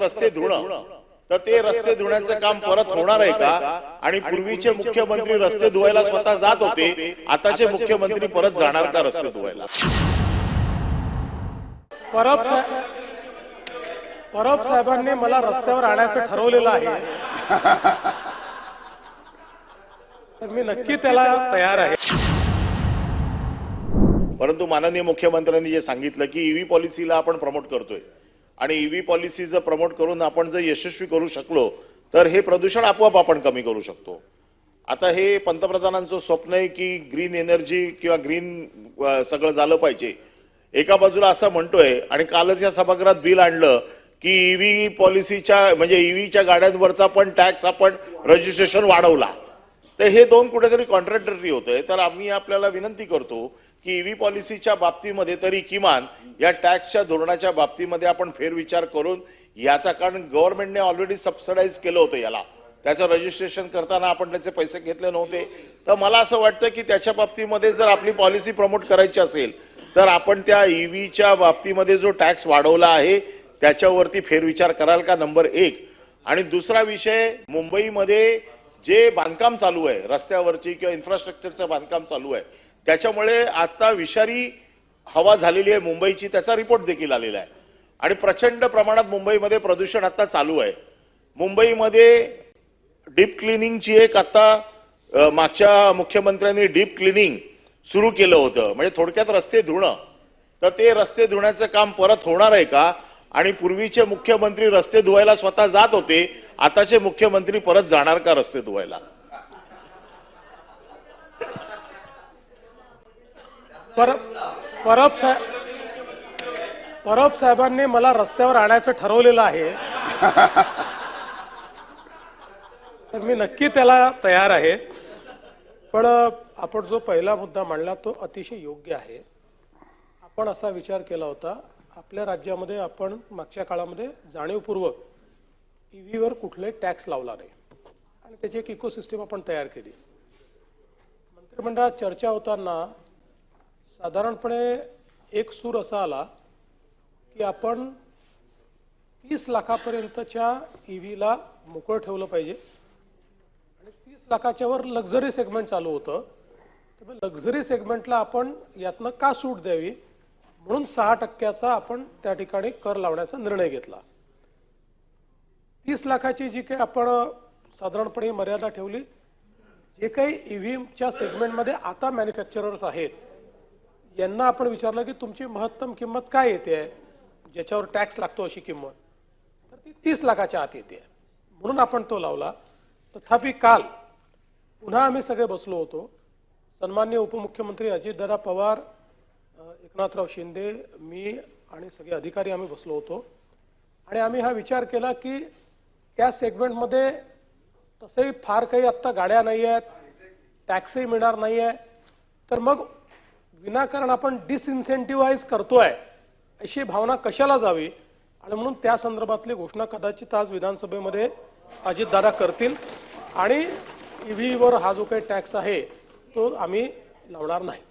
रस्ते धुणं. तर ते रस्ते धुण्याचं काम परत होणार आहे का? आणि पूर्वीचे मुख्यमंत्री रस्ते धुवायला स्वतः जात होते. आताचे मुख्यमंत्री परत जाणार का रस्ते धुवायला? परब परब साहेबांनी मला रस्त्यावर आणायचं ठरवलेलं आहे. मी नक्की त्याला तयार आहे. परंतु माननीय मुख्यमंत्र्यांनी जे सांगितलं की ईव्ही पॉलिसीला आपण प्रमोट करतोय. आणि ईव्ही पॉलिसी जर प्रमोट करून आपण जर यशस्वी करू शकलो तर हे प्रदूषण आपोआप आपण कमी करू शकतो. आता हे पंतप्रधानांचं स्वप्न आहे की ग्रीन एनर्जी किंवा ग्रीन सगळं झालं पाहिजे. एका बाजूला असं म्हणतोय आणि कालच या सभागृहात बिल आणलं की ईव्ही पॉलिसीच्या म्हणजे ईव्हीच्या गाड्यांवरचा पण टॅक्स आपण रजिस्ट्रेशन वाढवला. तर हे दोन कुठेतरी कॉन्ट्रॅक्टरी होतंय. तर आम्ही आपल्याला विनंती करतो की ईव्ही पॉलिसीच्या बाबतीमध्ये तरी किमान या टॅक्सच्या धोरणाच्या बाबतीमध्ये आपण फेरविचार करून याचा कारण गव्हर्नमेंटने ऑलरेडी सबसिडाईज केलं होतं याला. त्याचं रजिस्ट्रेशन करताना आपण त्याचे पैसे घेतले नव्हते. तर मला असं वाटतं की त्याच्या बाबतीमध्ये जर आपली पॉलिसी प्रमोट करायची असेल तर आपण त्या ईव्हीच्या बाबतीमध्ये जो टॅक्स वाढवला आहे त्याच्यावरती फेरविचार कराल का? नंबर एक. आणि दुसरा विषय मुंबईमध्ये जे बांधकाम चालू आहे रस्त्यावरची किंवा इन्फ्रास्ट्रक्चरचं बांधकाम चालू आहे त्याच्यामुळे आता विषारी हवा झालेली आहे मुंबईची त्याचा रिपोर्ट देखील आलेला आहे. आणि प्रचंड प्रमाणात मुंबईमध्ये प्रदूषण आता चालू आहे. मुंबईमध्ये डीप क्लिनिंगची एक आता मागच्या मुख्यमंत्र्यांनी डीप क्लिनिंग सुरू केलं होतं. म्हणजे थोडक्यात रस्ते धुणं. तर ते रस्ते धुण्याचं काम परत होणार आहे का? आणि पूर्वीचे मुख्यमंत्री रस्ते धुवायला स्वतः जात होते. आताचे मुख्यमंत्री परत जाणार का रस्ते धुवायला? परब परब साहेब परब साहेबांनी मला रस्त्यावर आणायचं ठरवलेलं आहे. तर मी नक्की त्याला तयार आहे. पण आपण जो पहिला मुद्दा मांडला तो अतिशय योग्य आहे. आपण असा विचार केला होता आपल्या राज्यामध्ये आपण मागच्या काळामध्ये जाणीवपूर्वक ईव्हीवर कुठले टॅक्स लावला नाही. आणि त्याची एक इकोसिस्टीम आपण तयार केली. मंत्रिमंडळात चर्चा होताना साधारणपणे एक सूर असा आला की आपण तीस लाखापर्यंतच्या ईव्हीला मोकळं ठेवलं पाहिजे. आणि तीस लाखाच्या वर लक्झरी सेगमेंट चालू होतं. तर लक्झरी सेगमेंटला आपण यातनं का सूट द्यावी? म्हणून सहा टक्क्याचा आपण त्या ठिकाणी कर लावण्याचा निर्णय घेतला. तीस लाखाची जी काही आपण साधारणपणे मर्यादा ठेवली जे काही ईव्हीएमच्या सेगमेंटमध्ये आता मॅन्युफॅक्चरर्स आहेत यांना आपण विचारलं की तुमची महत्तम किंमत काय येते? आहे ज्याच्यावर टॅक्स लागतो अशी किंमत. तर ती तीस लाखाच्या आत येते. म्हणून आपण तो लावला. तथापि काल पुन्हा आम्ही सगळे बसलो होतो. सन्मान्य उपमुख्यमंत्री अजितदादा पवार एकनाथराव शिंदे मी आणि सगळे अधिकारी आम्ही बसलो होतो. आणि आम्ही हा विचार केला की त्या सेगमेंटमध्ये तसंही फार काही आत्ता गाड्या नाही आहेत टॅक्सही मिळणार नाही आहे तर मग विनाकारण आपण डिसइन्सेंटिव्हाइज करतोय अशी भावना कशाला जावी? आणि म्हणून त्या संदर्भातली घोषणा कदाचित आज विधानसभेमध्ये अजितदादा करतील. आणि ईव्हीवर हा जो काही टॅक्स आहे तो आम्ही लावणार नाही.